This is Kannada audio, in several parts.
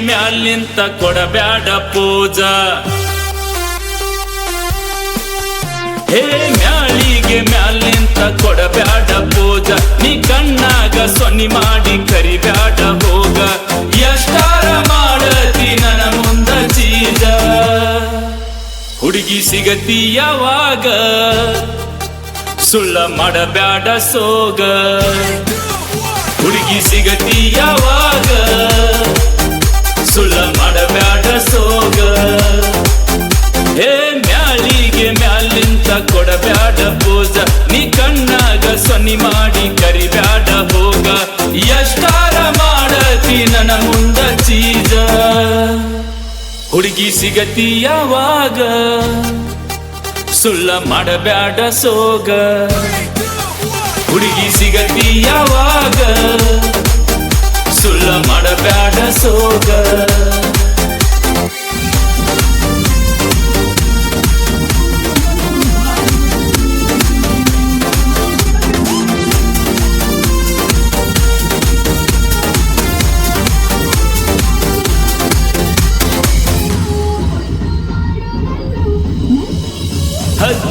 ಮ್ಯಾಲಿಂತ ಕೊಡಬ್ಯಾಡ ಪೂಜ. ಹೇ ಮ್ಯಾಲಿಗೆ ಮ್ಯಾಲಿಂತ ಕೊಡಬ್ಯಾಡ ಪೂಜ. ನೀ ಕಣ್ಣಾಗ ಸೊನ್ನಿ ಮಾಡಿ ಕರಿಬ್ಯಾಡ ಹೋಗ. ಎಷ್ಟಾರ ಮಾಡತಿ ನನ ಮುಂದ ಚೀಜ. ಹುಡುಗಿ ಸಿಗತಿ ಯಾವಾಗ? ಸುಳ್ಳ ಮಾಡಬ್ಯಾಡ ಸೋಗ. ಹುಡುಗಿ ಸಿಗತಿ ಯಾವಾಗ ಸುಳ್ಳ ಮಾಡಬ್ಯಾಡ ಸೋಗ. ಹೇ ಮ್ಯಾಲಿಗೆ ಮ್ಯಾಲಿಂತ ಕೊಡಬ್ಯಾಡ ಪೂಜ, ನೀ ಕಣ್ಣಾಗ ಸೊನ್ನಿ ಮಾಡಿ ಕರಿಬ್ಯಾಡ ಹೋಗ. ಎಷ್ಟಾರ ಮಾಡತಿ ನನ್ನ ಮುಂದ ಚೀಜ. ಹುಡುಗಿ ಸಿಗತಿ ಯಾವಾಗ ಸುಳ್ಳ ಮಾಡಬ್ಯಾಡ ಸೋಗ. ಹುಡುಗಿ ಸಿಗತಿ ಯಾವಾಗ? ಸುಳ್ಳ ಮಾಡಬ್ಯಾಡ ಸೋಗ.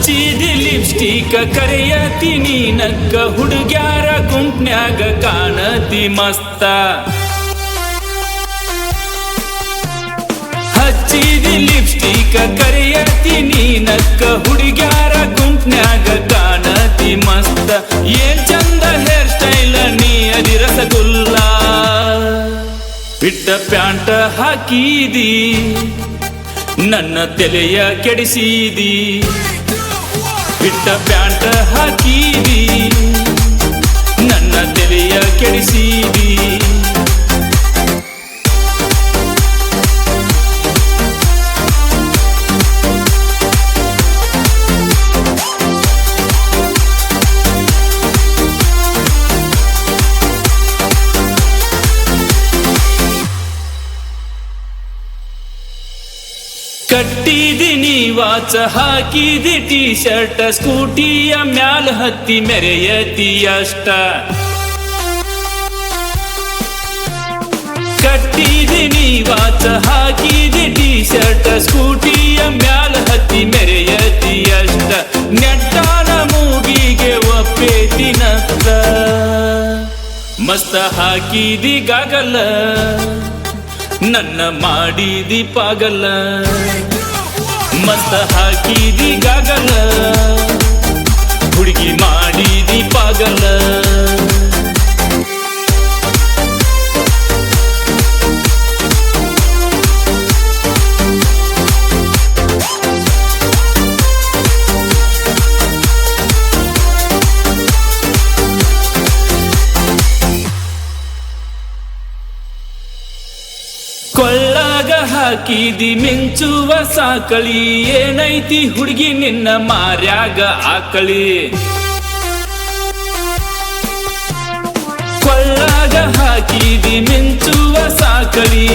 ಹಚ್ಚಿದಿ ಲಿಪ್ಸ್ಟಿಕ್ ಕರೆಯತಿ ನೀನಕ್ಕ ಹುಡುಗ್ಯಾರ ಗುಂಪ್ನ್ಯಾಗ ಕಾಣತಿ ಮಸ್ತ. ಹಚ್ಚಿದಿ ಲಿಪ್ಸ್ಟಿಕ್ ಕರೆಯತಿ ನೀನಕ್ಕ ಹುಡುಗ್ಯಾರ ಗುಂಪ್ನ್ಯಾಗ ಕಾಣತಿ ಮಸ್ತ. ಏನ್ ಚಂದ ಹೇರ್ ಸ್ಟೈಲ್ ನೀ ಅದಿ ರಸಗುಲ್ಲ. ಬಿಟ್ಟ ಪ್ಯಾಂಟ ಹಾಕಿದಿ, ನನ್ನ ತಲೆಯ ಕೆಡಿಸಿದಿ. ಬಿಟ್ಟ ಪ್ಯಾಂಟ ಹಾಕೀರಿ ನನ್ನ ತಲೆಯ ಕೆಡಿಸಿದಿ ಕಟ್ಟಿದಿನಿ ವಾಚ ಹಾಕಿದಿ ಟೀ ಶರ್ಟ್ ಸ್ಕೂಟಿಯ ಮ್ಯಾಲ ಹತ್ತಿ ಮೆರೆಯತಿ ಅಷ್ಟ. ಕಟ್ಟಿದಿನಿ ವಾಚ ಹಾಕಿದಿ ಟೀ ಶರ್ಟ್ ಸ್ಕೂಟಿಯ ಮ್ಯಾಲ ಹತ್ತಿ ಮೆರೆಯತಿ ಅಷ್ಟ. ನೆಟ್ಟಾನ ಮೂಗಿಗೆ ಒಪ್ಪೇತಿನತ್ತ ಮಸ್ತ ಹಾಕಿದಿ ಗಗಲ. ನನ್ನ ಮಾಡಿದಿ ಪಾಗಲ ಮತ್ತ ಹಾಕಿದಿ ಗಗಲ ಕೊಳ್ಳಾಗ ಹಾಕಿದಿ ಮಿಂಚುವ ಸಾಕಳಿ ಏನೈತಿ ಹುಡುಗಿ ನಿನ್ನ ಮಾರ್ಯಾಗ ಆಕಳಿ? ಕೊಳ್ಳಾಗ ಹಾಕಿದಿ ಮಿಂಚುವ ಸಾಕಳಿ